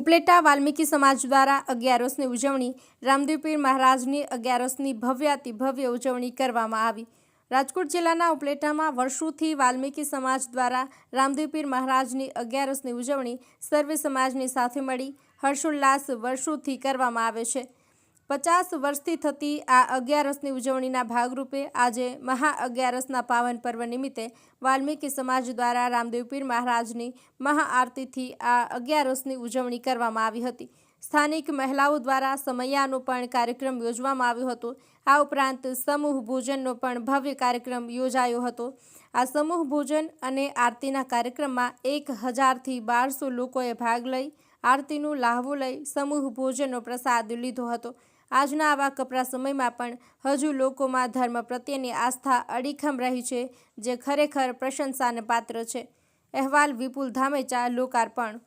ઉપલેટા વાલ્મીકી સમાજ દ્વારા અગિયારસની ઉજવણી રામદેવપીર મહારાજની અગિયારસની ભવ્યાતિ ભવ્ય ઉજવણી કરવામાં આવી. રાજકોટ જિલ્લાના ઉપલેટામાં વર્ષોથી વાલ્મીકી સમાજ દ્વારા રામદેવપીર મહારાજની અગિયારસની ઉજવણી સર્વે સમાજની સાથે મળી, હર્ષોલ્લાસ વર્ષોથી કરવામાં આવે છે. પચાસ વર્ષથી થતી આ અગિયારસની ઉજવણીના ભાગરૂપે આજે મહા અગિયારસના પાવન પર્વ નિમિત્તે વાલ્મીકી સમાજ દ્વારા રામદેવપીર મહારાજની મહાઆરતીથી આ અગિયારસની ઉજવણી કરવામાં આવી હતી. સ્થાનિક મહિલાઓ દ્વારા સમૈયાનો પણ કાર્યક્રમ યોજવામાં આવ્યો હતો. આ ઉપરાંત સમૂહ ભોજનનો પણ ભવ્ય કાર્યક્રમ યોજાયો હતો. આ સમૂહ ભોજન અને આરતીના કાર્યક્રમમાં એક હજારથી બારસો લોકોએ ભાગ લઈ આરતીનું લાહવો લઈ સમૂહ ભોજનનો પ્રસાદ લીધો હતો. આજના આવા કપરા સમયમાં પણ હજુ લોકોમાં ધર્મ પ્રત્યેની આસ્થા અડીખમ રહી છે, જે ખરેખર પ્રશંસાને પાત્ર છે. અહેવાલ વિપુલ ધામેચા, લોકાર્પણ